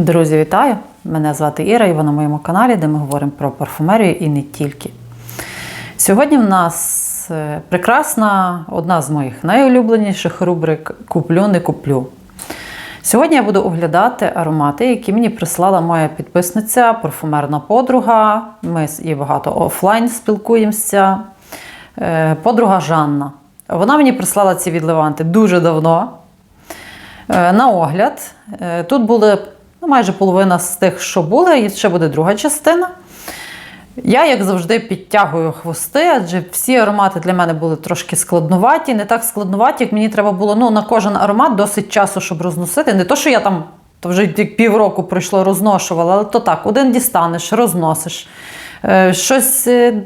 Друзі, вітаю! Мене звати Іра, і ви на моєму каналі, де ми говоримо про парфумерію і не тільки. Сьогодні в нас е, прекрасна, одна з моїх найулюбленіших рубрик Куплю, не куплю. Сьогодні я буду оглядати аромати, які мені прислала моя підписниця, парфумерна подруга. Ми з її багато офлайн спілкуємося. Е, Подруга Жанна. Вона мені прислала ці відливанти дуже давно. Е, На огляд. Тут були ну, майже половина з тих, що були, і ще буде друга частина. Я, як завжди, підтягую хвости, адже всі аромати для мене були трошки складнуваті. Не так складнуваті, як мені треба було ну, на кожен аромат досить часу, щоб розносити. Не то, що я там то вже півроку пройшло, розношувала, але то так, один дістанеш, розносиш. Е, Щось е,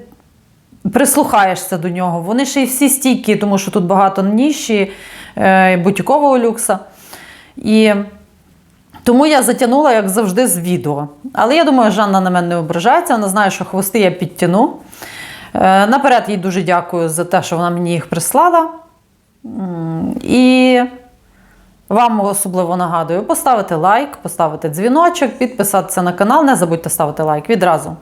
прислухаєшся до нього. Вони ще й всі стійкі, тому що тут багато ніші, е, бутікового люкса. І тому я затягнула, як завжди, з відео. Але я думаю, Жанна на мене не ображається, вона знає, що хвости я підтягну. Е, Наперед їй дуже дякую за те, що вона мені їх прислала. І вам особливо нагадую поставити лайк, поставити дзвіночок, підписатися на канал. Не забудьте ставити лайк відразу.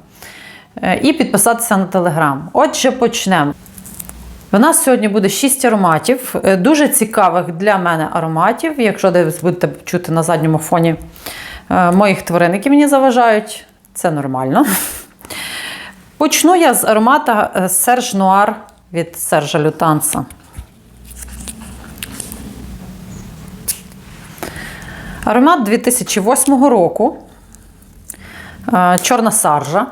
Е, І підписатися на телеграм. Отже, почнемо. У нас сьогодні буде 6 ароматів, е, дуже цікавих для мене ароматів. Якщо десь будете чути на задньому фоні е, моїх тварин, які мені заважають, це нормально. Почну я з аромата Serge Noir від Сержа Лютанса. Аромат 2008 року. Е, Чорна саржа.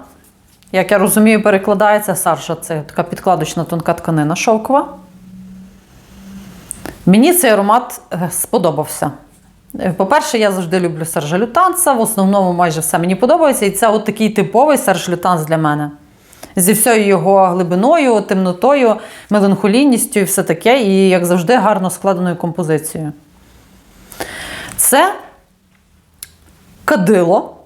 Як я розумію, перекладається саржа це така підкладочна тонка тканина шовкова. Мені цей аромат е, сподобався. Е, По-перше, я завжди люблю сержа лютанца. В основному майже все мені подобається. І це от такий типовий серж лютанс для мене. Зі всією його глибиною, темнотою, меланхолійністю і все таке. І, як завжди, гарно складеною композицією. Це кадило,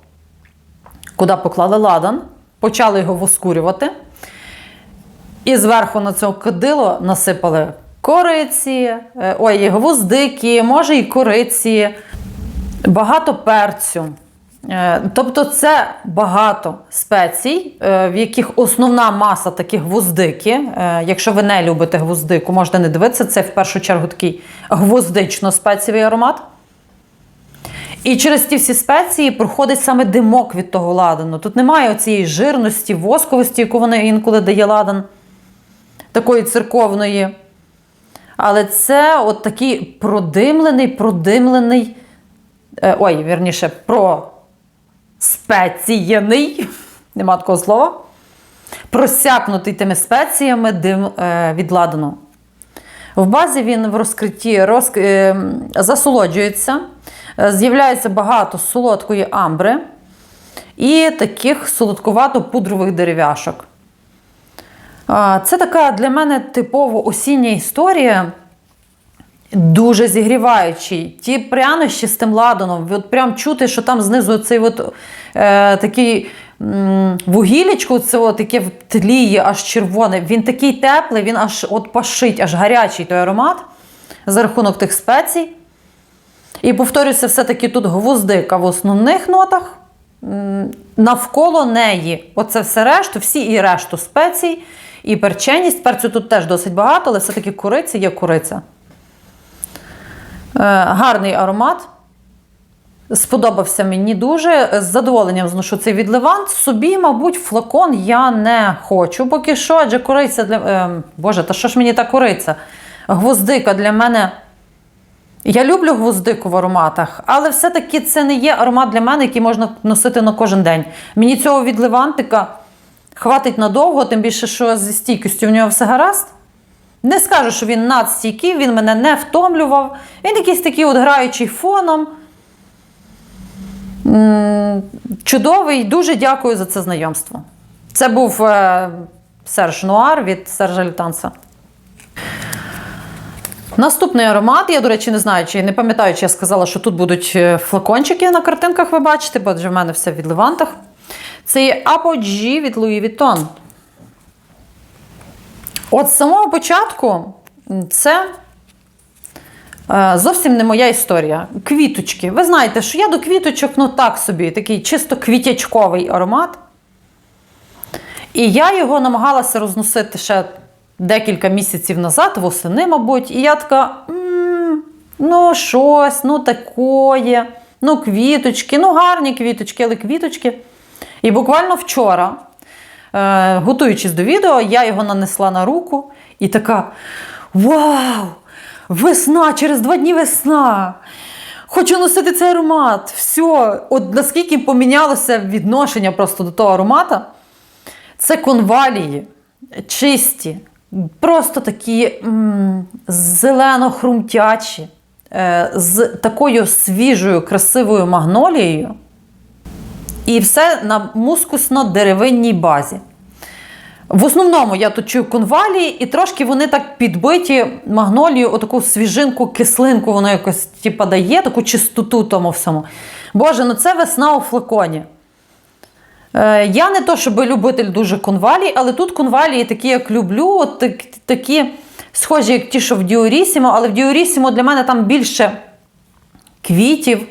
куди поклали ладан, почали його воскурювати. І зверху на це кадило насипали кориці, е, ой, гвоздики, може і кориці, багато перцю. Е, Тобто це багато спецій, е, в яких основна маса такі гвоздики. Якщо ви не любите гвоздику, можете не дивитися, це в першу чергу такий гвоздично-спецієвий аромат. І через ті всі спеції проходить саме димок від того ладану. Тут немає цієї жирності, восковості, яку вони інколи дає ладан, такої церковної. Але це от такий продимлений, продимлений, е, ой, вірніше, проспеціяний, нема такого слова, просякнутий тими спеціями дим е, від ладану. В базі він в розкритті роз... е, засолоджується, з'являється багато солодкої амбри і таких солодкувато-пудрових дерев'яшок. Це така для мене типово осіння історія, дуже зігріваючий. Ті прянощі з тим ладаном, от прям чути, що там знизу цей от, е, такий м, вугілечко, це от, таке тліє, аж червоне. Він такий теплий, він аж от пашить, аж гарячий той аромат за рахунок тих спецій. І повторюся, все-таки тут гвоздика в основних нотах. Навколо неї, оце все решту, всі і решту спецій, і перченість. Перцю тут теж досить багато, але все-таки куриця є куриця. Е, гарний аромат. Сподобався мені дуже. З задоволенням зношу цей відливант. Собі, мабуть, флакон я не хочу поки що, адже куриця для. Е, Боже, та що ж мені та куриця? Гвоздика для мене. Я люблю гвоздику в ароматах, але все-таки це не є аромат для мене, який можна носити на кожен день. Мені цього від левантика хватить надовго, тим більше, що зі стійкістю в нього все гаразд. Не скажу, що він надстійкий, він мене не втомлював. Він якийсь такий от граючий фоном. Чудовий, дуже дякую за це знайомство. Це був е, Серж Нуар від Сержа Лютанса. Наступний аромат, я, до речі, не знаю, чи не пам'ятаю, чи я сказала, що тут будуть е, флакончики на картинках, ви бачите, бо вже в мене все в левантах. Це є Apogee від Louis Vuitton. От з самого початку це Е, Зовсім не моя історія. Квіточки. Ви знаєте, що я до квіточок, ну так собі, такий чисто квітячковий аромат. І я його намагалася розносити ще декілька місяців назад, восени, мабуть. І я така: «М, ну, щось, ну такое, ну, квіточки, ну, гарні квіточки, але квіточки. І буквально вчора, е, готуючись до відео, я його нанесла на руку і така: Вау! Весна! Через два дні весна! Хочу носити цей аромат. Все, от наскільки помінялося відношення просто до того аромата. Це конвалії, чисті, просто такі зелено-хрумтячі, е, з такою свіжою, красивою магнолією. І все на мускусно-деревинній базі. В основному я тут чую конвалії, і трошки вони так підбиті магнолію, отаку свіжинку, кислинку, воно якось типа, дає, таку чистоту тому всьому. Боже, ну це весна у флаконі. Е, Я не то, щоб любитель дуже конвалій, але тут конвалії такі, як люблю, от так- такі схожі, як ті, що в Діорісімо, але в Діорісімо для мене там більше квітів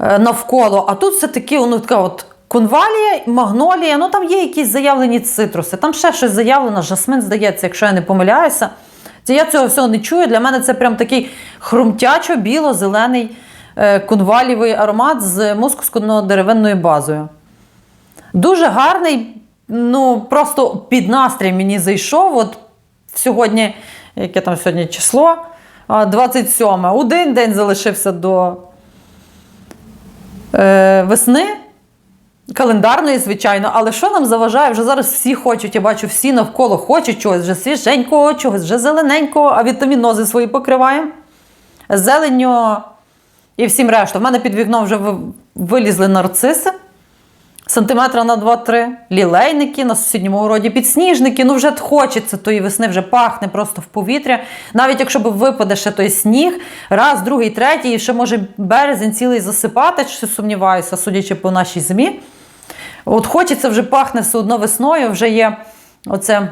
е, навколо, а тут все-таки воно така от конвалія, магнолія, ну там є якісь заявлені цитруси, там ще щось заявлено, жасмин, здається, якщо я не помиляюся. Це я цього всього не чую. Для мене це прям такий хрумтячо-біло-зелений е, конвалівий аромат з мускусно-деревинною базою. Дуже гарний, ну просто під настрій мені зайшов. От сьогодні, яке там сьогодні число? 27. Один день залишився до е, весни. Календарної, звичайно, але що нам заважає? Вже зараз всі хочуть, я бачу, всі навколо хочуть чогось вже свіженького, чогось вже зелененького, а вітамінози свої покриваємо. Зеленню і всім решту. В мене під вікном вже вилізли нарциси. Сантиметра на 2-3, лілейники на сусідньому городі, підсніжники. Ну, вже хочеться тої весни, вже пахне просто в повітря. Навіть якщо б випаде ще той сніг, раз, другий, третій, і ще може березень цілий засипати, чи сумніваюся, судячи по нашій зимі. От хочеться вже пахне все одно весною, вже є оце,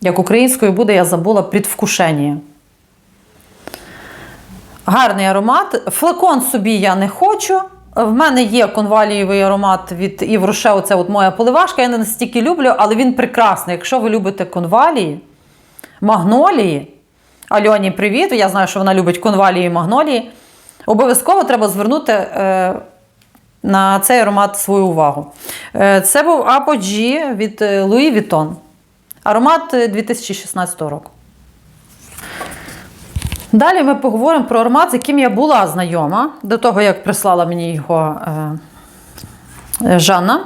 як українською буде, я забула, предвкушення. Гарний аромат. Флакон собі я не хочу. В мене є конвалієвий аромат від Івроше, оце от моя поливашка. Я не настільки люблю, але він прекрасний. Якщо ви любите конвалії, магнолії. Альоні, привіт! Я знаю, що вона любить конвалії і магнолії. Обов'язково треба звернути е, на цей аромат свою увагу. Е, це був Apogee від е, Louis Vuitton. Аромат е, 2016 року. Далі ми поговоримо про аромат, з яким я була знайома до того, як прислала мені його е, е, Жанна.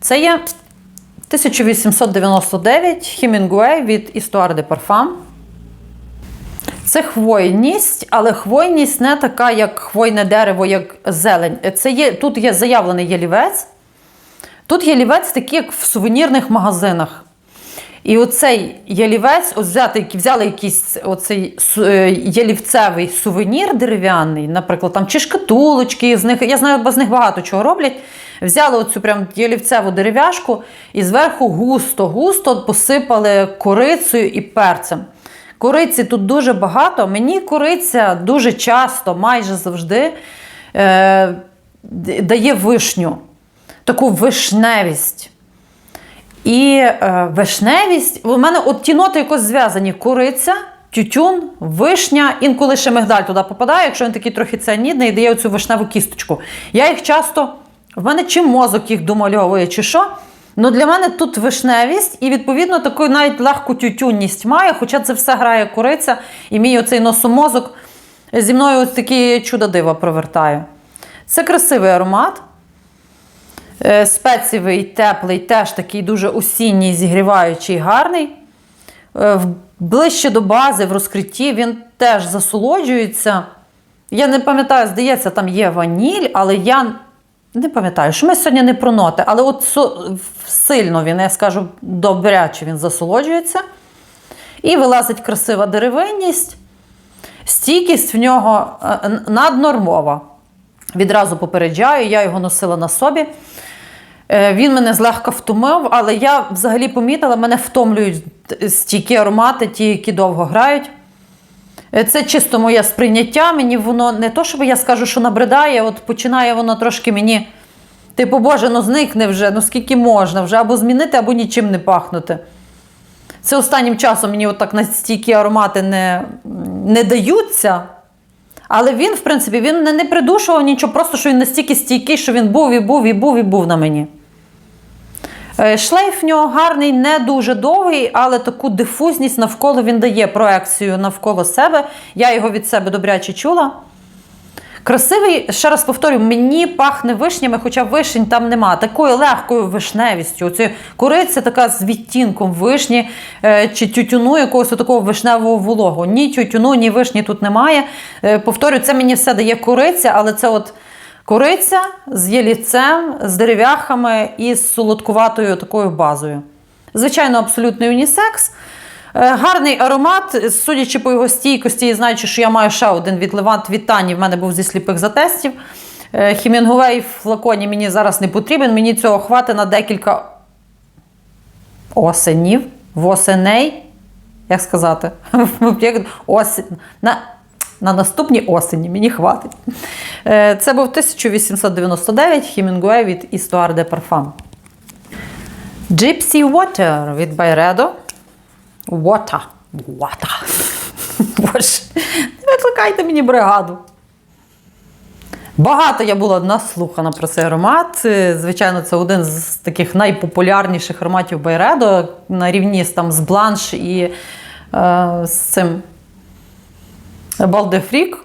Це є 1899 Хемінгуей від Histoire de Parfum. Це хвойність, але хвойність не така, як хвойне дерево, як зелень. Це є, тут є заявлений ялівець. Тут ялівець такий, як в сувенірних магазинах. І оцей ялівець, ось взяти, взяли якийсь оцей е, ялівцевий сувенір дерев'яний, наприклад, там чи шкатулочки, з них, я знаю, з них багато чого роблять. Взяли оцю прям ялівцеву дерев'яшку і зверху густо-густо посипали корицею і перцем. Кориці тут дуже багато. Мені кориця дуже часто, майже завжди, е, дає вишню, таку вишневість. І е, вишневість, у мене от ті ноти якось зв'язані: куриця, тютюн, вишня, інколи ще мигдаль туди попадає, якщо він такий трохи ціанідний і дає оцю вишневу кісточку. Я їх часто, в мене чи мозок їх домальовує, чи що. Ну для мене тут вишневість і, відповідно, таку навіть легку тютюнність має, хоча це все грає куриця, і мій оцей носомозок зі мною ось такі чудо дива провертає. Це красивий аромат. Е, Спецієвий, теплий, теж такий дуже осінній, зігріваючий, гарний. Е, Ближче до бази в розкритті він теж засолоджується. Я не пам'ятаю, здається, там є ваніль, але я не пам'ятаю, що ми сьогодні не про ноти, але от сильно він, я скажу, добряче він засолоджується. І вилазить красива деревинність. Стійкість в нього е, наднормова. Відразу попереджаю, я його носила на собі. Е, Він мене злегка втомив, але я взагалі помітила, мене втомлюють стійкі аромати, ті, які довго грають. Е, Це чисто моє сприйняття. Мені воно не то, щоб я скажу, що набридає, от починає воно трошки мені. Типу, Боже, ну зникне вже, ну скільки можна, вже або змінити, або нічим не пахнути. Це останнім часом мені отак настільки аромати не, не даються. Але він, в принципі, він не, не придушував нічого, просто що він настільки стійкий, що він був і був, і був, і був на мені. Е, Шлейф в нього гарний, не дуже довгий, але таку дифузність навколо він дає проекцію навколо себе. Я його від себе добряче чула. Красивий, ще раз повторюю, мені пахне вишнями, хоча вишень там нема. Такою легкою вишневістю. Оце кориця така з відтінком вишні е, чи тютюну якогось такого вишневого вологу. Ні тютюну, ні вишні тут немає. Е, повторюю, це мені все дає кориця, але це от кориця з єліцем, з дерев'яхами і з солодкуватою такою базою. Звичайно, абсолютний унісекс. Е, Гарний аромат, судячи по його стійкості, і знаючи, що я маю ще один від Левант від Тані, в мене був зі сліпих затестів. Е, Хімінгуей в флаконі мені зараз не потрібен, мені цього хватить на декілька осенів, восеней, як сказати, осінь, на, на наступній осені мені хватить. Е, Це був 1899 Хімінгуей від Histoire de Parfum. Gypsy Water від Byredo. Water. Water. Боже, не викликайте мені бригаду. Багато я була наслухана про цей аромат. Е, Звичайно, це один з таких найпопулярніших ароматів Байредо на рівні там, з бланш і е, з цим Балдефрік.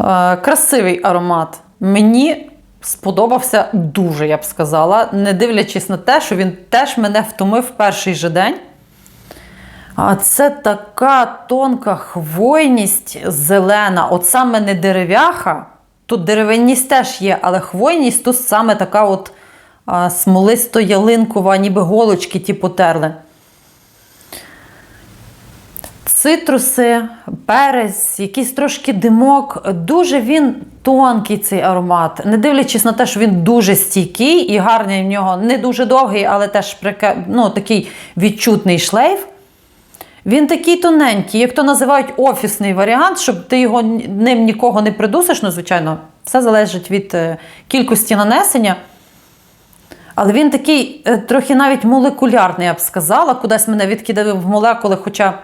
Е, красивий аромат. Мені сподобався дуже, я б сказала, не дивлячись на те, що він теж мене втомив перший же день. Це така тонка хвойність зелена. От саме не дерев'яха. Тут деревинність теж є, але хвойність тут саме така от смолисто-ялинкова, ніби голочки ті потерли. Цитруси, перець, якийсь трошки димок. Дуже він тонкий цей аромат. Не дивлячись на те, що він дуже стійкий і гарний в нього не дуже довгий, але теж ну, такий відчутний шлейф. Він такий тоненький, як то називають офісний варіант, щоб ти його ним нікого не придусиш. Ну, звичайно, все залежить від е, кількості нанесення. Але він такий е, трохи навіть молекулярний, я б сказала. Кудись мене відкидав в молекули, хоча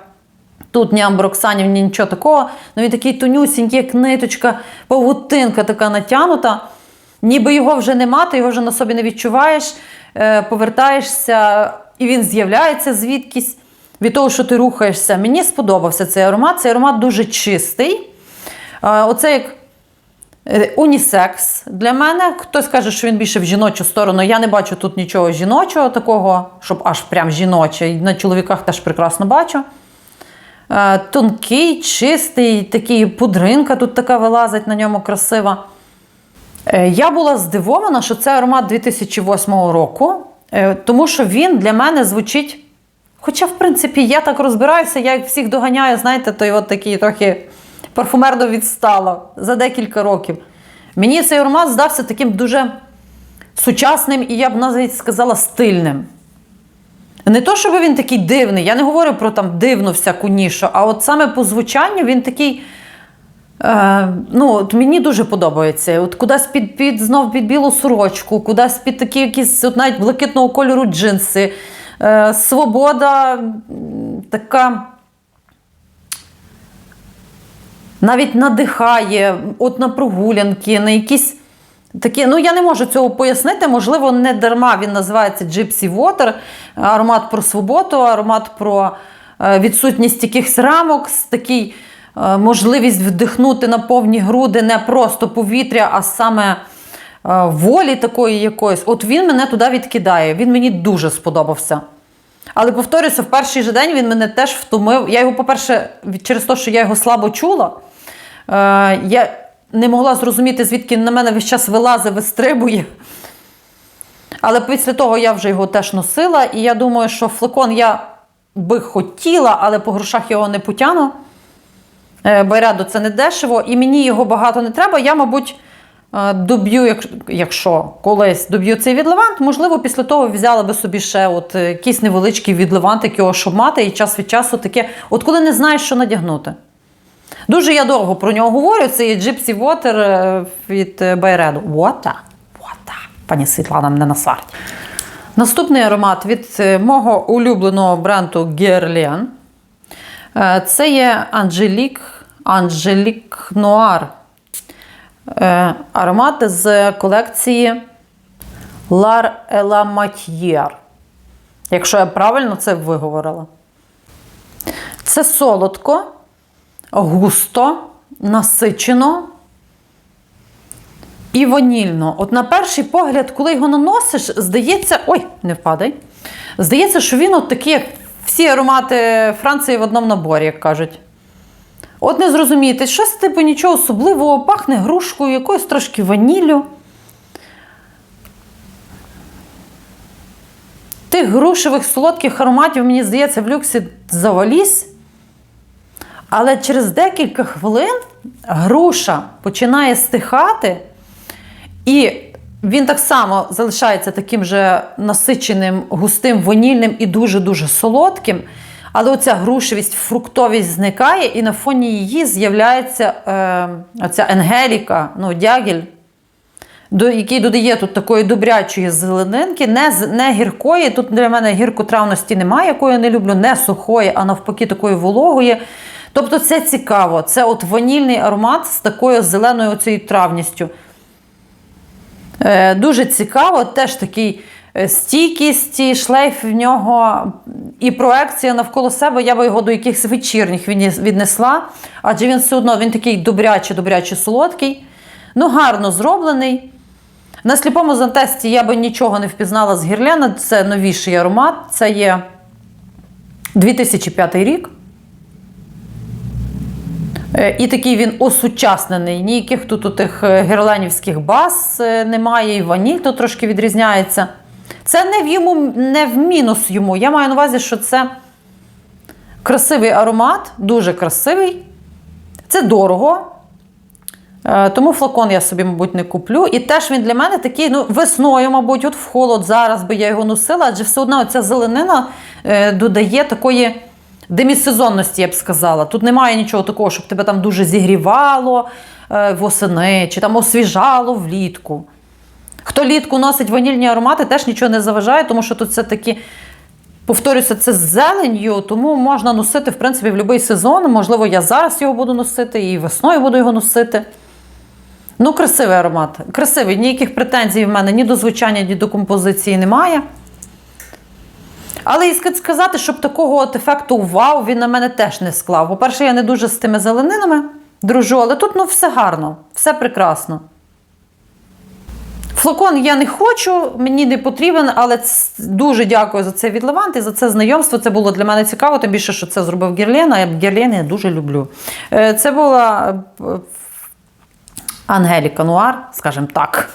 тут ні амброксанів, ні нічого такого. Ну він такий тонюсінький, як ниточка, павутинка така натянута. Ніби його вже нема, ти його вже на собі не відчуваєш, е, повертаєшся, і він з'являється звідкись від того, що ти рухаєшся. Мені сподобався цей аромат. Цей аромат дуже чистий. Е, Оце як Е, Унісекс для мене. Хтось каже, що він більше в жіночу сторону. Я не бачу тут нічого жіночого такого, щоб аж прям жіноче. На чоловіках теж прекрасно бачу. Е, Тонкий, чистий, такий пудринка тут така вилазить на ньому красива. Е, Я була здивована, що це аромат 2008 року, е, тому що він для мене звучить. Хоча, в принципі, я так розбираюся, я їх всіх доганяю, знаєте, той от такий трохи парфумерно відстала за декілька років. Мені цей аромат здався таким дуже сучасним і я б навіть сказала стильним. Не то, щоб він такий дивний, я не говорю про там дивну всяку нішу, а от саме по звучанню він такий. Е, ну, от мені дуже подобається. От кудись під, під знов під білу сорочку, кудись під такі якісь от навіть блакитного кольору джинси. Е, свобода така. Навіть надихає, от на прогулянки, на якісь такі. Ну, я не можу цього пояснити. Можливо, не дарма він називається Gypsy Water, аромат про свободу, аромат про е, відсутність якихось рамок, такий е, можливість вдихнути на повні груди не просто повітря, а саме е, волі такої якоїсь. От він мене туди відкидає. Він мені дуже сподобався. Але повторюся, в перший же день він мене теж втомив. Я його, по-перше, через те, що я його слабо чула, я не могла зрозуміти, звідки на мене весь час вилазить, вистрибує. Але після того я вже його теж носила, і я думаю, що флакон я би хотіла, але по грошах його не потягну. Е, Байредо це не дешево, і мені його багато не треба. Я, мабуть, е, доб'ю, якщо колись доб'ю цей відливант, можливо, після того взяла би собі ще от е, якийсь невеличкий відливант, його щоб мати, і час від часу таке, от коли не знаєш, що надягнути. Дуже я довго про нього говорю. Це є Gypsy Water е, від Байреду. Water. Water. Пані Світлана мене на сварті. Наступний аромат від е, мого улюбленого бренду Guerlain. Е, Це є Angelique, Angelique Noir. Аромат з колекції L'Art et la Matière. Якщо я правильно це виговорила. Це солодко, густо, насичено і ванільно. От на перший погляд, коли його наносиш, здається, ой, не впадай. Здається, що він от такий, як всі аромати Франції в одному наборі, як кажуть. От не зрозумієте, щось типу нічого особливого, пахне грушкою, якоюсь трошки ваніллю. Тих грушевих солодких ароматів, мені здається, в люксі завалізь. Але через декілька хвилин груша починає стихати, і він так само залишається таким же насиченим, густим, ванільним і дуже-дуже солодким. Але оця грушевість, фруктовість зникає, і на фоні її з'являється е, оця енгеліка, ну, дягіль, до, який додає тут такої добрячої зеленинки, не, не гіркої. Тут для мене гіркотравності немає, якої я не люблю, не сухої, а навпаки, такої вологої. Тобто це цікаво. Це от ванільний аромат з такою зеленою оцією травністю. Е, дуже цікаво, теж такий е, стійкість, шлейф в нього і проекція навколо себе. Я би його до якихось вечірніх віднесла, адже він все одно він такий добрячий солодкий. Ну, гарно зроблений. На сліпому зантесті я би нічого не впізнала з гірлена. Це новіший аромат. Це є 2005 рік. Е, І такий він осучаснений. Ніяких тут у тих е, герленівських баз е, немає, і ваніль тут трошки відрізняється. Це не в йому, не в мінус йому. Я маю на увазі, що це красивий аромат, дуже красивий. Це дорого. Тому флакон я собі, мабуть, не куплю. І теж він для мене такий, ну, весною, мабуть, от в холод зараз би я його носила, адже все одно ця зеленина додає такої демісезонності, я б сказала. Тут немає нічого такого, щоб тебе там дуже зігрівало е, восени, чи там освіжало влітку. Хто літку носить ванільні аромати, теж нічого не заважає, тому що тут все таки. Повторюся, це з зеленью, тому можна носити, в принципі, в будь-який сезон. Можливо, я зараз його буду носити, і весною буду його носити. Ну, красивий аромат. Красивий. Ніяких претензій в мене ні до звучання, ні до композиції немає. Але і ска- сказати, щоб такого от ефекту вау, він на мене теж не склав. По-перше, я не дуже з тими зеленинами дружу, але тут ну, все гарно, все прекрасно. Флакон я не хочу, мені не потрібен, але дуже дякую за цей від і за це знайомство. Це було для мене цікаво, тим більше, що це зробив Герлен, а я Герлен я дуже люблю. Е, Це була е, Ангеліка Нуар, скажімо так.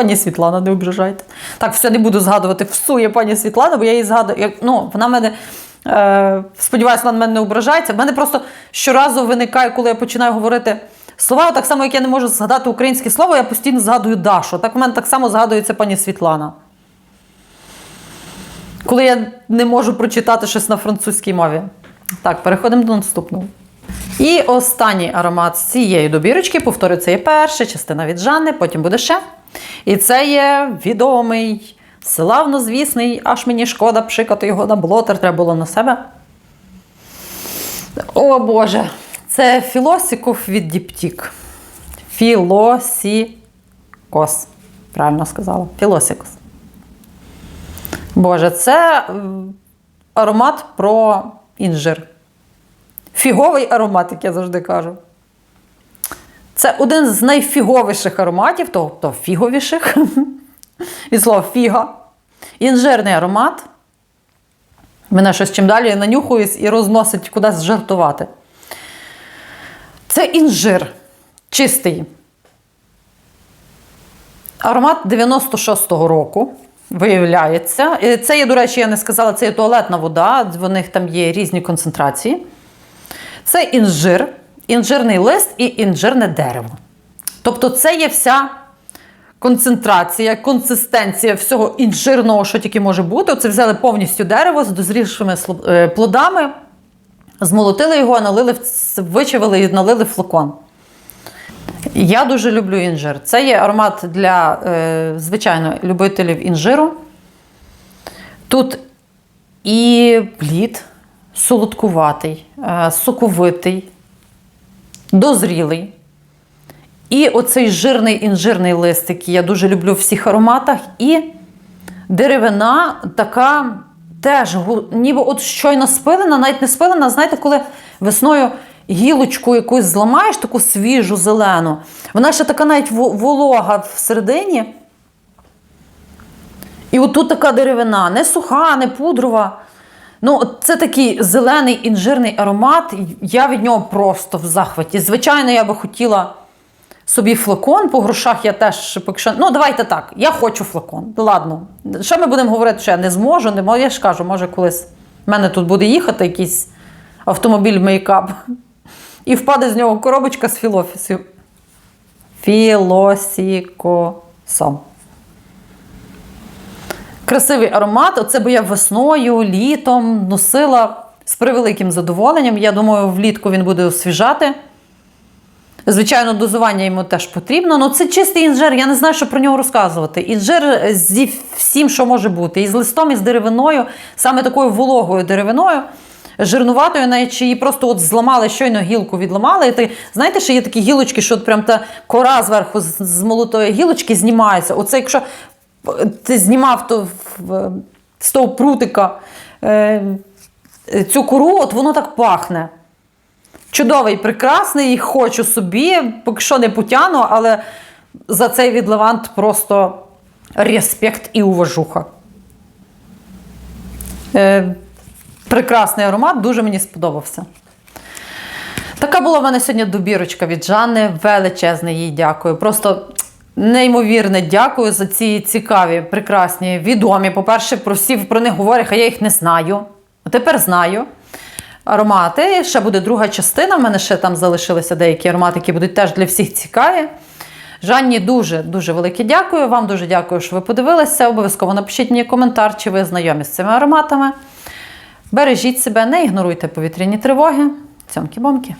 Пані Світлана, не ображайте. Так, все не буду згадувати, всує пані Світлана, бо я її згадую. Як, ну, вона мене, е, сподіваюся, вона на мене не ображається. В мене просто щоразу виникає, коли я починаю говорити слова, так само, як я не можу згадати українське слово, я постійно згадую Дашу. Так в мене так само згадується пані Світлана. Коли я не можу прочитати щось на французькій мові. Так, переходимо до наступного. І останній аромат з цієї добірочки, повторюю, це є перша частина від Жанни, потім буде ще. І це є відомий, славнозвісний, аж мені шкода пшикати його на блотер, треба було на себе. О Боже, це філосіков від Діптік. Філосікос. Правильно сказала. Філосікос. Боже, це аромат про інжир. Фіговий аромат, як я завжди кажу. Це один з найфіговіших ароматів, тобто фіговіших. Від слова фіга. Інжирний аромат. Мене щось чим далі нанюхуюсь і розносить кудись жартувати. Це інжир чистий. Аромат 96-го року. Виявляється. Це є, до речі, я не сказала, це є туалетна вода, в них там є різні концентрації. Це інжир, інжирний лист і інжирне дерево. Тобто, це є вся концентрація, консистенція всього інжирного, що тільки може бути. Оце взяли повністю дерево з дозрівшими е, плодами, Змолотили його, налили, вичавили і налили флакон. Я дуже люблю інжир. Це є аромат для, е, звичайно, любителів інжиру. Тут і плід солодкуватий, е, соковитий, дозрілий. І оцей жирний інжирний лист, який я дуже люблю в всіх ароматах. І деревина така теж, ніби от щойно спилена, навіть не спилена. Знаєте, коли весною гілочку якусь зламаєш, таку свіжу, зелену, вона ще така навіть волога всередині. І отут така деревина, не суха, не пудрова. Ну, це такий зелений інжирний аромат. Я від нього просто в захваті. Звичайно, я би хотіла собі флакон. По грошах я теж поки що. Ну, давайте так. Я хочу флакон. Ладно. Що ми будемо говорити, що я не зможу, не можу. Я ж кажу, може, колись в мене тут буде їхати якийсь автомобіль мейкап. І впаде з нього коробочка з філофісів. Філосікосом. Красивий аромат. Оце би я весною, літом носила з превеликим задоволенням. Я думаю, влітку він буде освіжати. Звичайно, дозування йому теж потрібно. Ну, це чистий інжир, я не знаю, що про нього розказувати. Інжир зі всім, що може бути. І з листом, і з деревиною, саме такою вологою деревиною, жирнуватою, чи її просто от зламали, щойно гілку відламали. І ти, знаєте, що є такі гілочки, що от прям та кора зверху з молотої гілочки знімається. Оце якщо ти знімав то з того прутика е, цю кору, от воно так пахне. Чудовий, прекрасний, хочу собі, поки що не потяну, але за цей від Левант просто респект і уважуха. Е, прекрасний аромат, дуже мені сподобався. Така була в мене сьогодні добірочка від Жанни. Величезне їй дякую. Просто неймовірне дякую за ці цікаві, прекрасні, відомі. По-перше, про всі про них говорять, а я їх не знаю. Тепер знаю. Аромати. Ще буде друга частина. У мене ще там залишилися деякі аромати, які будуть теж для всіх цікаві. Жанні дуже дуже велике дякую. Вам дуже дякую, що ви подивилися. Обов'язково напишіть мені коментар, чи ви знайомі з цими ароматами. Бережіть себе, не ігноруйте повітряні тривоги. Цьомкі-бомки.